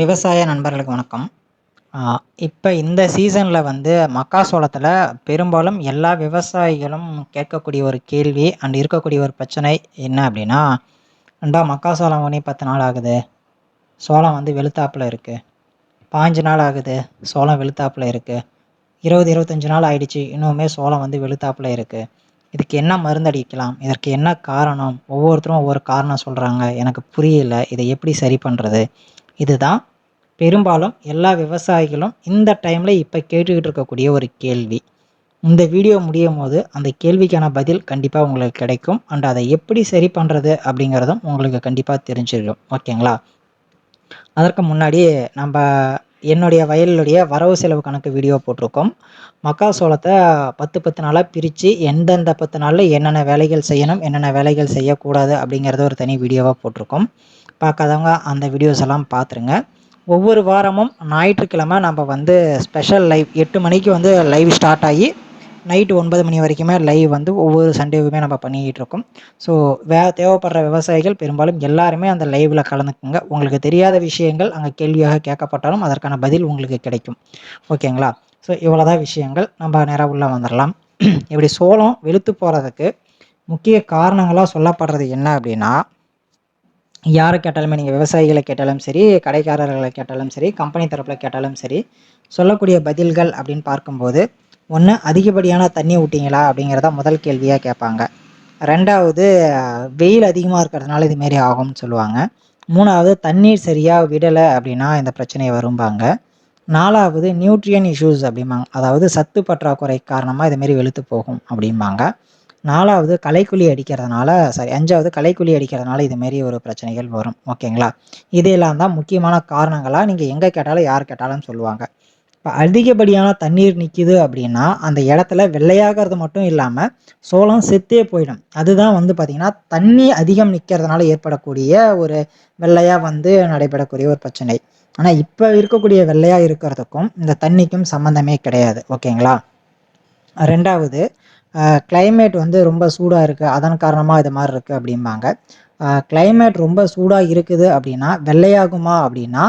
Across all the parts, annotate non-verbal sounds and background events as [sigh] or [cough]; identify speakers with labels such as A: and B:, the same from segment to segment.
A: விவசாய நண்பர்களுக்கு வணக்கம். இப்போ இந்த சீசனில் வந்து மக்காசோளத்தில் பெரும்பாலும் எல்லா விவசாயிகளும் கேட்கக்கூடிய ஒரு கேள்வி அண்ட் இருக்கக்கூடிய ஒரு பிரச்சனை என்ன அப்படின்னா ரெண்டா மக்காசோளம் ஒன்றே பத்து நாள் ஆகுது. சோளம் வந்து வெளுத்தாப்பில் இருக்குது பாஞ்சு நாள் ஆகுது. சோளம் வெளுத்தாப்பில் இருக்குது இருபது இருபத்தஞ்சி நாள் ஆயிடுச்சு. இன்னுமே சோளம் வந்து வெளுத்தாப்பில் இருக்குது இதுக்கு என்ன மருந்து அடிக்கலாம்? இதற்கு என்ன காரணம்? ஒவ்வொருத்தரும் ஒவ்வொரு காரணம் சொல்கிறாங்க எனக்கு புரியல. இதை எப்படி சரி பண்ணுறது இதுதான். பெரும்பாலும் எல்லா விவசாயிகளும் இந்த டைமில் இப்போ கேட்டுக்கிட்டு இருக்கக்கூடிய ஒரு கேள்வி. இந்த வீடியோ முடியும் போது அந்த கேள்விக்கான பதில் கண்டிப்பாக உங்களுக்கு கிடைக்கும். அண்ட் அதை எப்படி சரி பண்ணுறது அப்படிங்கிறதும் உங்களுக்கு கண்டிப்பாக தெரிஞ்சிருக்கும் ஓகேங்களா அதற்கு முன்னாடி நம்ம என்னுடைய வயலுடைய வரவு செலவு கணக்கு வீடியோ போட்டிருக்கோம். மக்காசோளத்தை பத்து பத்து நாளாக பிரித்து எந்தெந்த பத்து நாளில் என்னென்ன வேலைகள் செய்யணும் என்னென்ன வேலைகள் செய்யக்கூடாது அப்படிங்கிறத ஒரு தனி வீடியோவாக போட்டிருக்கோம். பார்க்காதவங்க அந்த வீடியோஸ் எல்லாம் பார்த்துருங்க. ஒவ்வொரு வாரமும் ஞாயிற்றுக்கிழமை நம்ம வந்து ஸ்பெஷல் லைவ் எட்டு மணிக்கு வந்து லைவ் ஸ்டார்ட் ஆகி நைட்டு ஒன்பது மணி வரைக்குமே லைவ் வந்து ஒவ்வொரு சண்டேவுமே நம்ம பண்ணிக்கிட்டு இருக்கோம். ஸோ வே தேவைப்படுற விவசாயிகள் பெரும்பாலும் எல்லாருமே அந்த லைவில் கலந்துக்குங்க. உங்களுக்கு தெரியாத விஷயங்கள் அங்கே கேள்வியாக கேட்கப்பட்டாலும் அதற்கான பதில் உங்களுக்கு கிடைக்கும். ஓகேங்களா? ஸோ இவ்வளோதான் விஷயங்கள். நம்ம நேராக உள்ளே வந்துடலாம் [clears throat] இப்படி சோளம் வெளுத்து போகிறதுக்கு முக்கிய காரணங்களாக சொல்லப்படுறது என்ன அப்படின்னா யாரை கேட்டாலுமே நீங்கள் விவசாயிகளை கேட்டாலும் சரி கடைக்காரர்களை கேட்டாலும் சரி கம்பெனி தரப்பில் கேட்டாலும் சரி சொல்லக்கூடிய பதில்கள் அப்படின்னு பார்க்கும்போது ஒன்று அதிகப்படியான தண்ணி ஊட்டிங்களா அப்படிங்கிறத முதல் கேள்வியாக கேட்பாங்க. ரெண்டாவது வெயில் அதிகமாக இருக்கிறதுனால இதுமாரி ஆகும்னு சொல்லுவாங்க. மூணாவது தண்ணீர் சரியாக விடலை அப்படின்னா இந்த பிரச்சனை வரும்பாங்க. நாலாவது நியூட்ரியன் இஷ்யூஸ் அப்படிம்பாங்க. அதாவது சத்து பற்றாக்குறை காரணமாக இதுமாரி வெளுத்து போகும் அப்படிம்பாங்க. நாலாவது களைக்குழி அடிக்கிறதுனால சாரி அஞ்சாவது களைக்குழி அடிக்கிறதுனால இதுமாரி ஒரு பிரச்சனைகள் வரும். ஓகேங்களா? இதையெல்லாம் தான் முக்கியமான காரணங்களாக நீங்கள் எங்கே கேட்டாலும் யார் கேட்டாலும் சொல்லுவாங்க. இப்போ அதிகப்படியான தண்ணீர் நிற்கிது அப்படின்னா அந்த இடத்துல வெள்ளையாகிறது மட்டும் இல்லாமல் சோளம் செத்தே போயிடும். அதுதான் வந்து பார்த்திங்கன்னா தண்ணி அதிகம் நிற்கிறதுனால ஏற்படக்கூடிய ஒரு வெள்ளையாக வந்து நடைபெறக்கூடிய ஒரு பிரச்சனை. ஆனால் இப்போ இருக்கக்கூடிய வெள்ளையாக இருக்கிறதுக்கும் இந்த தண்ணிக்கும் சம்மந்தமே கிடையாது. ஓகேங்களா? ரெண்டாவது கிளைமேட் வந்து ரொம்ப சூடாக இருக்குது அதன் காரணமாக இது மாதிரி இருக்குது அப்படிம்பாங்க. கிளைமேட் ரொம்ப சூடாக இருக்குது அப்படின்னா வெள்ளையாகுமா அப்படின்னா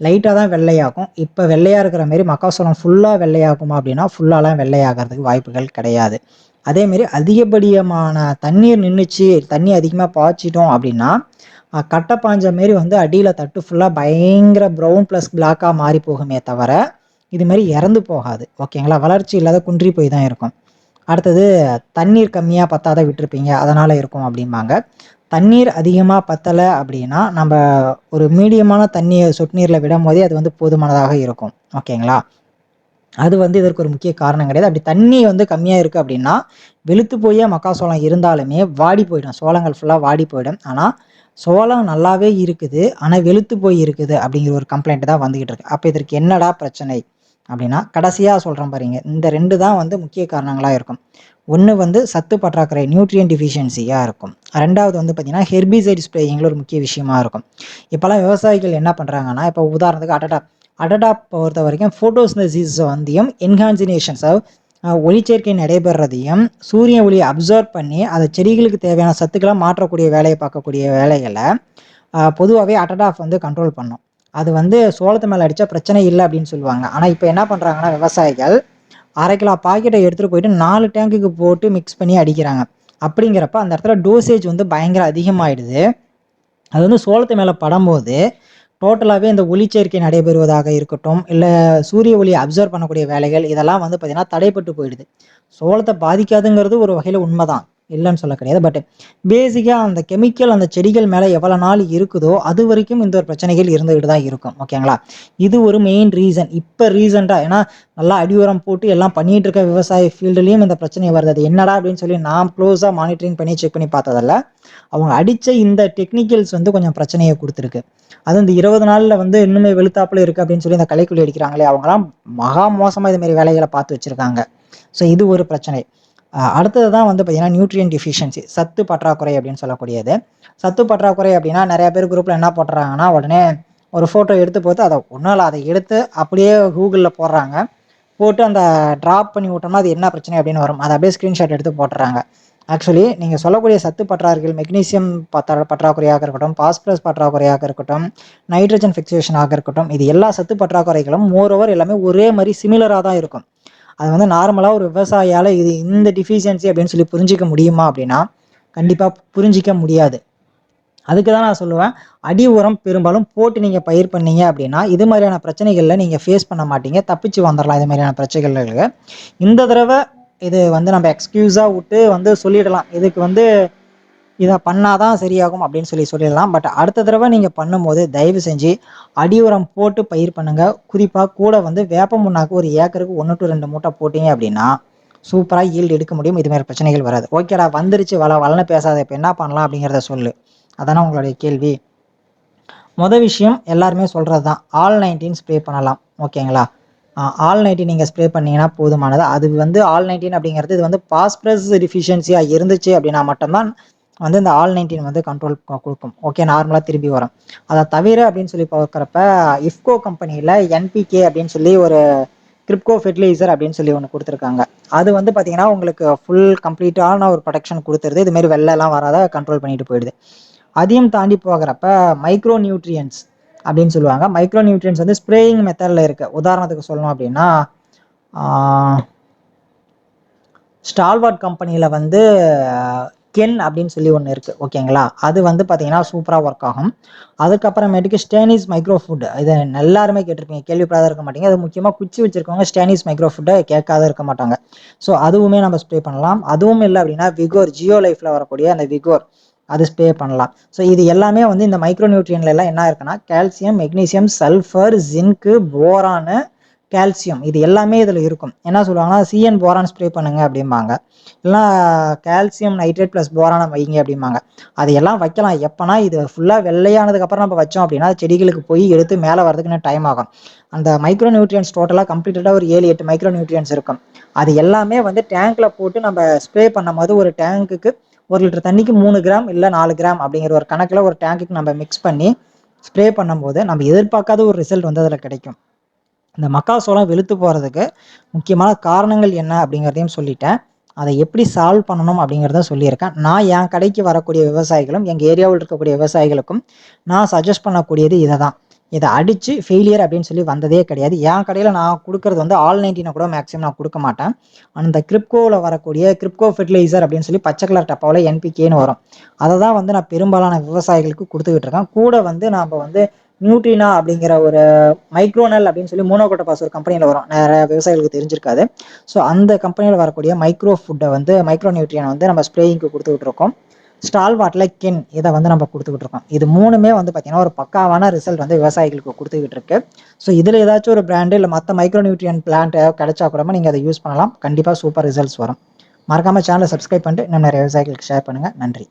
A: லைட்டாக தான் வெள்ளையாகும். இப்போ வெள்ளையாக இருக்கிற மாரி மக்காசோளம் ஃபுல்லாக வெள்ளையாகுமா அப்படின்னா ஃபுல்லாலாம் வெள்ளையாகிறதுக்கு வாய்ப்புகள் கிடையாது. அதேமாரி அதிகப்படியமான தண்ணீர் நின்றுச்சு தண்ணி அதிகமாக பாய்ச்சிட்டோம் அப்படின்னா கட்டை பாஞ்ச மாரி வந்து அடியில் தட்டு ஃபுல்லாக பயங்கர ப்ரௌன் ப்ளஸ் பிளாக்காக மாறி போகுமே தவிர இதுமாரி இறந்து போகாது. ஓகேங்களா? வளர்ச்சி இல்லாத குன்றி போய் தான் இருக்கும். அடுத்தது தண்ணீர் கம்மியாக பத்தாத விட்டுருப்பீங்க அதனால் இருக்கும் அப்படிம்பாங்க. தண்ணீர் அதிகமாக பத்தலை அப்படின்னா நம்ம ஒரு மீடியமான தண்ணியை சொட்டு நீரில் விடும் போதே அது வந்து போதுமானதாக இருக்கும். ஓகேங்களா? அது வந்து இதற்கு ஒரு முக்கிய காரணம் கிடையாது. அப்படி தண்ணி வந்து கம்மியாக இருக்குது அப்படின்னா வெளுத்து போய் மக்காசோளம் இருந்தாலுமே வாடி போயிடும். சோளங்கள் ஃபுல்லாக வாடி போயிடும். ஆனால் சோளம் நல்லாவே இருக்குது ஆனால் வெளுத்து போய் இருக்குது அப்படிங்கிற ஒரு கம்ப்ளைண்ட் தான் வந்துக்கிட்டு இருக்கு. அப்போ இதற்கு என்னடா பிரச்சனை? அப்படின்னா கடைசியாக சொல்கிறேன் பாருங்க. இந்த ரெண்டு தான் வந்து முக்கிய காரணங்களாக இருக்கும். ஒன்று வந்து சத்து பற்றாக்குறை நியூட்ரியன் டிஃபிஷியன்சியாக இருக்கும். ரெண்டாவது வந்து பார்த்திங்கன்னா ஹெர்பிசைட் ஸ்ப்ரேயிங்கில் ஒரு முக்கிய விஷயமா இருக்கும். இப்போல்லாம் விவசாயிகள் என்ன பண்ணுறாங்கன்னா இப்போ உதாரணத்துக்கு அடடாப் அடடாப் பொறுத்த வரைக்கும் ஃபோட்டோசிந்தசிஸ் வந்தியும் என்ஹான்சினேஷன்ஸ் ஒளிச்சேர்க்கை நடைபெறதையும் சூரிய ஒளியை அப்சர்வ் பண்ணி அதை செடிகளுக்கு தேவையான சத்துக்களை மாற்றக்கூடிய வேலையை பார்க்கக்கூடிய வேலைகளை பொதுவாகவே அட்டடாஃப் வந்து கண்ட்ரோல் பண்ணும். அது வந்து சோளத்து மேலே அடித்தா பிரச்சனை இல்லை அப்படின்னு சொல்லுவாங்க. ஆனால் இப்போ என்ன பண்ணுறாங்கன்னா விவசாயிகள் அரை கிலோ பாக்கெட்டை எடுத்துகிட்டு போயிட்டு நாலு டேங்குக்கு போட்டு மிக்ஸ் பண்ணி அடிக்கிறாங்க. அப்படிங்கிறப்ப அந்த இடத்துல டோசேஜ் வந்து பயங்கர அதிகமாகிடுது அது வந்து சோளத்து மேலே படும்போது டோட்டலாகவே இந்த ஒளிச்சேர்க்கை நடைபெறுவதாக இருக்கட்டும் இல்லை சூரிய ஒளி அப்சர்வ் பண்ணக்கூடிய வேலைகள் இதெல்லாம் வந்து பார்த்திங்கன்னா தடைப்பட்டு போயிடுது. சோளத்தை பாதிக்காதுங்கிறது ஒரு வகையில் உண்மை தான் இல்லைன்னு சொல்ல கிடையாது. பட் பேசிக்காக அந்த கெமிக்கல் அந்த செடிகள் மேலே எவ்வளோ நாள் இருக்குதோ அது வரைக்கும் இந்த ஒரு பிரச்சனைகள் இருந்துகிட்டு தான் இருக்கும். ஓகேங்களா இது ஒரு மெயின் ரீசன் இப்போ ரீசெண்டாக ஏன்னா நல்லா அடி உரம் போட்டு எல்லாம் பண்ணிகிட்டு இருக்க விவசாய ஃபீல்டுலேயும் இந்த பிரச்சனை வருது. அது என்னடா அப்படின்னு சொல்லி நான் க்ளோஸாக மானிட்டரிங் பண்ணி செக் பண்ணி பார்த்ததில்ல. அவங்க அடித்த இந்த டெக்னிக்கல்ஸ் வந்து கொஞ்சம் பிரச்சனையை கொடுத்துருக்கு. அது இந்த இருபது நாளில் வந்து இன்னுமே வெளுத்தாப்புல இருக்குது அப்படின்னு சொல்லி இந்த கலைக்குள்ளி அடிக்கிறாங்களே அவங்களாம் மகா மோசமாக இதுமாரி வேலைகளை பார்த்து வச்சுருக்காங்க. ஸோ இது ஒரு பிரச்சனை. அடுத்தது தான் வந்து பார்த்தீங்கன்னா நியூட்ரியன் டிஃபிஷியன்சி சத்து பற்றாக்குறை அப்படின்னு சொல்லக்கூடியது. சத்து பற்றாக்குறை அப்படின்னா நிறைய பேர் குரூப்பில் என்ன போட்டுறாங்கன்னா உடனே ஒரு ஃபோட்டோ எடுத்து போட்டு அதை ஒன்றும் அதை எடுத்து அப்படியே கூகுளில் போடுறாங்க. போட்டு அந்த ட்ராப் பண்ணி விட்டோம்னா அது என்ன பிரச்சனை அப்படின்னு வரும். அதை அப்படியே ஸ்க்ரீன்ஷாட் எடுத்து போட்டுறாங்க. ஆக்சுவலி நீங்கள் சொல்லக்கூடிய சத்து பற்றாக்குறைகள் மெக்னீசியம் பற்றா பற்றாக்குறையாக இருக்கட்டும் பாஸ்பரஸ் பற்றாக்குறையாக இருக்கட்டும் நைட்ரஜன் ஃபிக்சேஷனாக இருக்கட்டும் இது எல்லா சத்து பற்றாக்குறைகளும் மோரோவர் எல்லாமே ஒரே மாதிரி சிமிலராக தான் இருக்கும். அது வந்து நார்மலாக ஒரு விவசாயியால் இது இந்த டிஃபிஷியன்சி அப்படின்னு சொல்லி புரிஞ்சிக்க முடியுமா அப்படின்னா கண்டிப்பாக புரிஞ்சிக்க முடியாது. அதுக்கு தான் நான் சொல்லுவேன் அடி உரம் பெரும்பாலும் போட்டு நீங்கள் பயிர் பண்ணீங்க அப்படின்னா இது மாதிரியான பிரச்சனைகளில் நீங்கள் ஃபேஸ் பண்ண மாட்டீங்க தப்பிச்சு வந்துடலாம் இது மாதிரியான பிரச்சனைகளுக்கு. இந்த தடவை இது வந்து நம்ம எக்ஸ்கியூஸாக விட்டு வந்து சொல்லிடலாம். இதுக்கு வந்து இதை பண்ணாதான் சரியாகும் அப்படின்னு சொல்லி சொல்லிடலாம். பட் அடுத்த தடவை நீங்கள் பண்ணும்போது தயவு செஞ்சு அடி உரம் போட்டு பயிர் பண்ணுங்கள் குறிப்பாக கூட வந்து வேப்ப முன்னாக்கு ஒரு ஏக்கருக்கு ஒன்று டு ரெண்டு மூட்டை போட்டிங்க அப்படின்னா சூப்பராக ஈல்டு எடுக்க முடியும். இது மாதிரி பிரச்சனைகள் வராது. ஓகேடா வந்துருச்சு. வள வளன்னு பேசாத. இப்போ என்ன பண்ணலாம் அப்படிங்கிறத சொல்லு. அதானே உங்களுடைய கேள்வி. மொதல் விஷயம் எல்லாருமே சொல்கிறது தான் ஆல் நைன்டீன் ஸ்ப்ரே பண்ணலாம் ஓகேங்களா ஆல் நைன்டீன் நீங்கள் ஸ்ப்ரே பண்ணிங்கன்னா போதுமானது. அது வந்து ஆல் நைன்டீன் அப்படிங்கிறது இது வந்து பாஸ்பரஸ் டிஃபிஷியன்சியாக இருந்துச்சு அப்படின்னா மட்டும்தான் வந்து இந்த ஆல் நைன்டீன் வந்து கண்ட்ரோல் கொடுக்கும். ஓகே நார்மலாக திரும்பி வரும். அதை தவிர அப்படின்னு சொல்லி பார்க்குறப்ப இஃப்கோ கம்பெனியில் என்பிகே அப்படின்னு சொல்லி ஒரு கிரிப்கோ ஃபெர்டிலைசர் அப்படின்னு சொல்லி ஒன்று கொடுத்துருக்காங்க. அது வந்து பார்த்தீங்கன்னா உங்களுக்கு ஃபுல் கம்ப்ளீட்டான ஒரு ப்ரொடக்ஷன் கொடுத்துருது. இதுமாரி வெள்ளெல்லாம் வராத கண்ட்ரோல் பண்ணிட்டு போயிடுது. அதையும் தாண்டி போகிறப்ப மைக்ரோ நியூட்ரியன்ஸ் அப்படின்னு சொல்லுவாங்க. மைக்ரோ நியூட்ரியன்ஸ் வந்து ஸ்ப்ரேயிங் மெத்தடில் இருக்குது உதாரணத்துக்கு சொல்லணும் அப்படின்னா ஸ்டால்வார்ட் கம்பெனியில் வந்து கென் அப்படின்னு சொல்லி ஒன்று இருக்குது ஓகேங்களா? அது வந்து பார்த்தீங்கன்னா சூப்பராக ஒர்க் ஆகும். அதுக்கப்புறமேட்டுக்கு ஸ்டேனிஸ் மைக்ரோ ஃபுட் இதை எல்லாருமே கேட்டிருப்பீங்க கேள்விப்படாத இருக்க மாட்டீங்க. அது முக்கியமாக குச்சி வச்சிருக்கவங்க ஸ்டேனிஸ் மைக்ரோ ஃபுட்டை கேட்காத இருக்க மாட்டாங்க. ஸோ அதுவுமே நம்ம ஸ்ப்ரே பண்ணலாம். அதுவும் இல்லை அப்படின்னா விகோர் ஜியோ லைஃப்பில் வரக்கூடிய அந்த விகோர் அது ஸ்ப்ரே பண்ணலாம். ஸோ இது எல்லாமே வந்து இந்த மைக்ரோ நியூட்ரியன்ல எல்லாம் என்ன இருக்குன்னா calcium magnesium sulphur zinc boron calcium இது எல்லாமே இதில் இருக்கும். என்ன சொல்லுவாங்கன்னா சிஎன் போரான் ஸ்ப்ரே பண்ணுங்க அப்படிம்பாங்க. இல்லைனா கால்சியம் நைட்ரேட் ப்ளஸ் போரானை வைங்க அப்படிம்பாங்க. அது எல்லாம் வைக்கலாம். எப்போனா இது ஃபுல்லாக வெள்ளையானதுக்கப்புறம் நம்ம வச்சோம் அப்படின்னா செடிகளுக்கு போய் எடுத்து மேலே வரதுக்குன்னு டைம் ஆகும். அந்த மைக்ரோ நியூட்ரியன்ஸ் டோட்டலாக கம்ப்ளீட்டடாக ஒரு ஏழு எட்டு மைக்ரோ நியூட்ரியன்ஸ் இருக்கும். அது எல்லாமே வந்து டேங்க்ல போட்டு நம்ம ஸ்ப்ரே பண்ணும் போது ஒரு டேங்க்குக்கு ஒரு லிட்டர் தண்ணிக்கு மூணு கிராம் இல்லை நாலு கிராம் அப்படிங்கிற ஒரு கணக்கில் ஒரு டேங்க்குக்கு நம்ம மிக்ஸ் பண்ணி ஸ்ப்ரே பண்ணும்போது நம்ம எதிர்பார்க்காத ஒரு ரிசல்ட் வந்து அதில் கிடைக்கும். இந்த மக்காசோளம் வெளுத்து போகிறதுக்கு முக்கியமான காரணங்கள் என்ன அப்படிங்கிறதையும் சொல்லிட்டேன். அதை எப்படி சால்வ் பண்ணணும் அப்படிங்கிறத சொல்லியிருக்கேன். நான் என் கடைக்கு வரக்கூடிய விவசாயிகளும் எங்கள் ஏரியாவில் இருக்கக்கூடிய விவசாயிகளுக்கும் நான் சஜஸ்ட் பண்ணக்கூடியது இதை தான் இதை அடித்து ஃபெயிலியர் அப்படின்னு சொல்லி வந்ததே கிடையாது. என் கடையில் நான் கொடுக்குறது வந்து ஆல் நைன்டீனை கூட மேக்ஸிமம் நான் கொடுக்க மாட்டேன். அந்த கிரிப்கோவில் வரக்கூடிய கிரிப்கோ ஃபெர்டிலைசர் அப்படின்னு சொல்லி பச்சை கலர் டப்பாவில் என்பிகேன்னு வரும். அதை தான் வந்து நான் பெரும்பாலான விவசாயிகளுக்கு கொடுத்துக்கிட்டு இருக்கேன். கூட வந்து நாம் வந்து நியூட்ரினா அப்படிங்கிற ஒரு மைக்ரோனல் அப்படின்னு சொல்லி மோனோகோட்டபாஸ் ஒரு கம்பெனியில் வரும். நிறைய விவசாயிகளுக்கு தெரிஞ்சிருக்காது. ஸோ அந்த கம்பெனியில் வரக்கூடிய மைக்ரோ ஃபுட்டை வந்து மைக்ரோ நியூட்ரியனை வந்து நம்ம ஸ்ப்ரேயிங்க்கு கொடுத்துக்கிட்டு இருக்கோம். ஸ்டால் வாட்டில் கென் இதை வந்து நம்ம கொடுத்துக்கிட்டு இருக்கோம். இது மூணுமே வந்து பார்த்தீங்கன்னா ஒரு பக்காவான ரிசல்ட் வந்து விவசாயிகளுக்கு கொடுத்துக்கிட்டு இருக்கு. ஸோ இதில் ஏதாச்சும் ஒரு பிராண்டு இல்லை மற்ற மைக்ரோ நியூட்ரியன் பிளான்ட் கிடைச்சா கூட நீங்கள் அதை யூஸ் பண்ணலாம். கண்டிப்பாக சூப்பர் ரிசல்ட்ஸ் வரும். மறக்காமல் சேனலை சப்ஸ்கிரைப் பண்ணிட்டு இன்னும் நிறைய விவசாயிகளுக்கு ஷேர் பண்ணுங்கள் நன்றி.